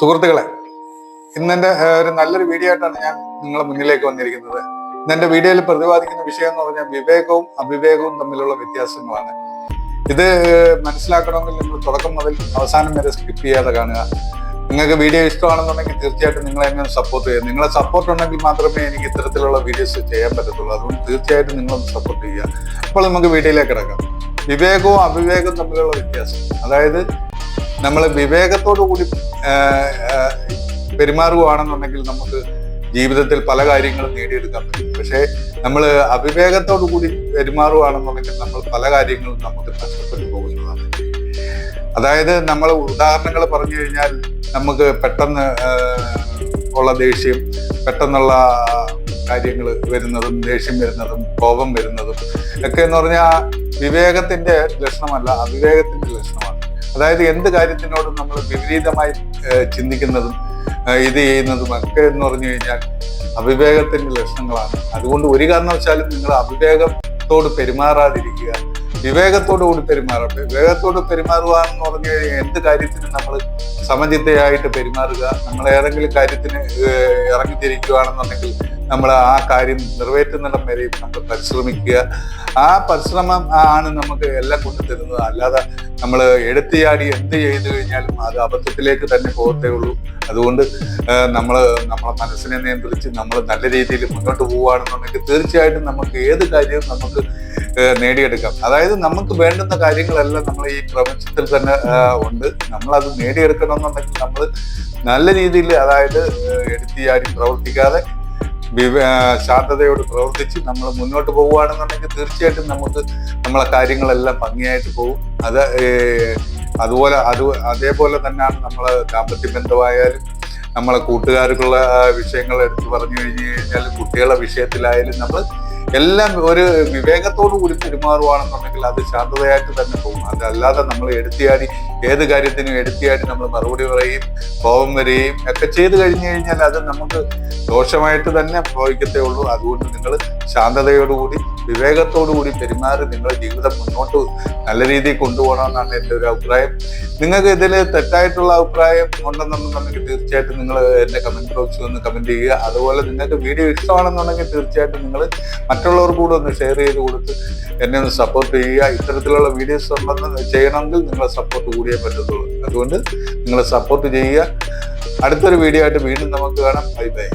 സുഹൃത്തുക്കളെ ഇന്നെന്റെ ഏഹ്, ഒരു നല്ലൊരു വീഡിയോ ആയിട്ടാണ് ഞാൻ നിങ്ങളെ മുന്നിലേക്ക് വന്നിരിക്കുന്നത്. ഇന്നെന്റെ വീഡിയോയിൽ പ്രതിപാദിക്കുന്ന വിഷയം എന്ന് പറഞ്ഞാൽ വിവേകവും അവിവേകവും തമ്മിലുള്ള വ്യത്യാസങ്ങളാണ്. ഇത് മനസ്സിലാക്കണമെങ്കിൽ നിങ്ങൾ തുടക്കം മുതൽ അവസാനം വരെ സ്കിപ്പ് ചെയ്യാതെ കാണുക. നിങ്ങൾക്ക് വീഡിയോ ഇഷ്ടമാണെന്നുണ്ടെങ്കിൽ തീർച്ചയായിട്ടും നിങ്ങൾ എന്നെ സപ്പോർട്ട് ചെയ്യുക. നിങ്ങളെ സപ്പോർട്ട് ഉണ്ടെങ്കിൽ മാത്രമേ എനിക്ക് ഇത്തരത്തിലുള്ള വീഡിയോസ് ചെയ്യാൻ പറ്റത്തുള്ളൂ. അതുകൊണ്ട് തീർച്ചയായിട്ടും നിങ്ങളൊന്ന് സപ്പോർട്ട് ചെയ്യുക. അപ്പോൾ നമുക്ക് വീഡിയോയിലേക്ക് കിടക്കാം. വിവേകവും അവിവേകവും തമ്മിലുള്ള വ്യത്യാസം. അതായത് നമ്മൾ വിവേകത്തോടു കൂടി പെരുമാറുകയാണെന്നുണ്ടെങ്കിൽ നമുക്ക് ജീവിതത്തിൽ പല കാര്യങ്ങളും നേടിയെടുക്കാൻ പറ്റും. പക്ഷേ നമ്മൾ അവിവേകത്തോടു കൂടി പെരുമാറുകയാണെന്നുണ്ടെങ്കിൽ നമ്മൾ പല കാര്യങ്ങളും നമുക്ക് നഷ്ടപ്പെട്ടു പോകുന്നതാണ്. അതായത് നമ്മൾ ഉദാഹരണങ്ങൾ പറഞ്ഞു കഴിഞ്ഞാൽ നമുക്ക് പെട്ടെന്ന് ഉള്ള ദേഷ്യം പെട്ടെന്നുള്ള കാര്യങ്ങൾ വരുന്നതും ദേഷ്യം വരുന്നതും കോപം വരുന്നതും ഒക്കെ എന്ന് പറഞ്ഞാൽ വിവേകത്തിന്റെ ലക്ഷണമല്ല അവിവേകത്തിന്റെ അതായത് എന്ത് കാര്യത്തിനോടും നമ്മൾ വിപരീതമായി ചിന്തിക്കുന്നതും ഇത് ചെയ്യുന്നതും ഒക്കെ എന്ന് പറഞ്ഞു കഴിഞ്ഞാൽ അവിവേകത്തിന്റെ ലക്ഷണങ്ങളാണ്. അതുകൊണ്ട് ഒരു കാരണവശാലും നിങ്ങൾ അവിവേകത്തോട് പെരുമാറാതിരിക്കുക. വിവേകത്തോടു കൂടി പെരുമാറട്ടെ. വിവേകത്തോട് പെരുമാറുക എന്ന് പറഞ്ഞു കഴിഞ്ഞാൽ എന്ത് കാര്യത്തിനും നമ്മൾ സമചിത്തയായിട്ട് പെരുമാറുക. നമ്മൾ ഏതെങ്കിലും കാര്യത്തിന് ഇറങ്ങിത്തിരിക്കുകയാണെന്നുണ്ടെങ്കിൽ നമ്മൾ ആ കാര്യം നിറവേറ്റുന്നിടം വരെയും നമ്മൾ പരിശ്രമിക്കുക. ആ പരിശ്രമം ആണ് നമുക്ക് എല്ലാം കൊണ്ടു തരുന്നത്. അല്ലാതെ നമ്മൾ എടുത്തിയാടി എന്ത് ചെയ്തു കഴിഞ്ഞാലും അത് അബദ്ധത്തിലേക്ക് തന്നെ പോകത്തേ ഉള്ളൂ. അതുകൊണ്ട് നമ്മൾ നമ്മളെ മനസ്സിനെ നിയന്ത്രിച്ച് നമ്മൾ നല്ല രീതിയിൽ മുന്നോട്ട് പോവുകയാണെന്നുണ്ടെങ്കിൽ തീർച്ചയായിട്ടും നമുക്ക് ഏത് കാര്യവും നമുക്ക് നേടിയെടുക്കാം. അതായത് നമുക്ക് വേണ്ടുന്ന കാര്യങ്ങളെല്ലാം നമ്മൾ ഈ പ്രപഞ്ചത്തിൽ തന്നെ ഉണ്ട്. നമ്മൾ അത് നേടിയെടുക്കണമെന്നുണ്ടെങ്കിൽ നമ്മൾ നല്ല രീതിയിൽ അതായത് എടുത്തിയാടി പ്രവർത്തിക്കാതെ ശാന്തതയോട് പ്രവർത്തിച്ച് നമ്മൾ മുന്നോട്ട് പോവുകയാണെന്നുണ്ടെങ്കിൽ തീർച്ചയായിട്ടും നമുക്ക് നമ്മളെ കാര്യങ്ങളെല്ലാം ഭംഗിയായിട്ട് പോകും അത് അതുപോലെ അത് അതേപോലെ തന്നെയാണ് നമ്മൾ ദാമ്പത്യ ബന്ധമായാലും നമ്മളെ കൂട്ടുകാർക്കുള്ള വിഷയങ്ങൾ എടുത്ത് പറഞ്ഞു കഴിഞ്ഞു കഴിഞ്ഞാൽ കുട്ടികളുടെ വിഷയത്തിലായാലും നമ്മൾ എല്ലാം ഒരു വിവേകത്തോടു കൂടി പെരുമാറുകയാണെന്നുണ്ടെങ്കിൽ അത് ശാന്തതയായിട്ട് തന്നെ പോകും. അതല്ലാതെ നമ്മൾ എടുത്തിയാടി ഏത് കാര്യത്തിനും എടുത്തിയായിട്ട് നമ്മൾ മറുപടി പറയും കോപം വരികയും ഒക്കെ ചെയ്തു കഴിഞ്ഞു കഴിഞ്ഞാൽ അത് നമുക്ക് ദോഷമായിട്ട് തന്നെ ഭവിക്കത്തേ ഉള്ളൂ. അതുകൊണ്ട് നിങ്ങൾ ശാന്തതയോടുകൂടി വിവേകത്തോടുകൂടി പെരുമാറി നിങ്ങളുടെ ജീവിതം മുന്നോട്ട് നല്ല രീതിയിൽ കൊണ്ടുപോകണമെന്നാണ് എന്റെ ഒരു അഭിപ്രായം. നിങ്ങൾക്ക് ഇതിൽ തെറ്റായിട്ടുള്ള അഭിപ്രായം ഉണ്ടെന്നുണ്ടെന്നുണ്ടെങ്കിൽ തീർച്ചയായിട്ടും നിങ്ങൾ എന്റെ കമന്റ് ബോക്സിൽ ഒന്ന് കമന്റ് ചെയ്യുക. അതുപോലെ നിങ്ങൾക്ക് വീഡിയോ ഇഷ്ടമാണെന്നുണ്ടെങ്കിൽ തീർച്ചയായിട്ടും നിങ്ങൾ മറ്റുള്ളവർ കൂടെ ഒന്ന് ഷെയർ ചെയ്ത് കൊടുത്ത് എന്നെ ഒന്ന് സപ്പോർട്ട് ചെയ്യുക. ഇത്തരത്തിലുള്ള വീഡിയോസ് ഉണ്ടെന്ന് ചെയ്യണമെങ്കിൽ നിങ്ങളെ സപ്പോർട്ട് കൂടിയേ പറ്റത്തുള്ളൂ. അതുകൊണ്ട് നിങ്ങളെ സപ്പോർട്ട് ചെയ്യുക. അടുത്തൊരു വീഡിയോ ആയിട്ട് വീണ്ടും നമുക്ക് കാണാം. Bye bye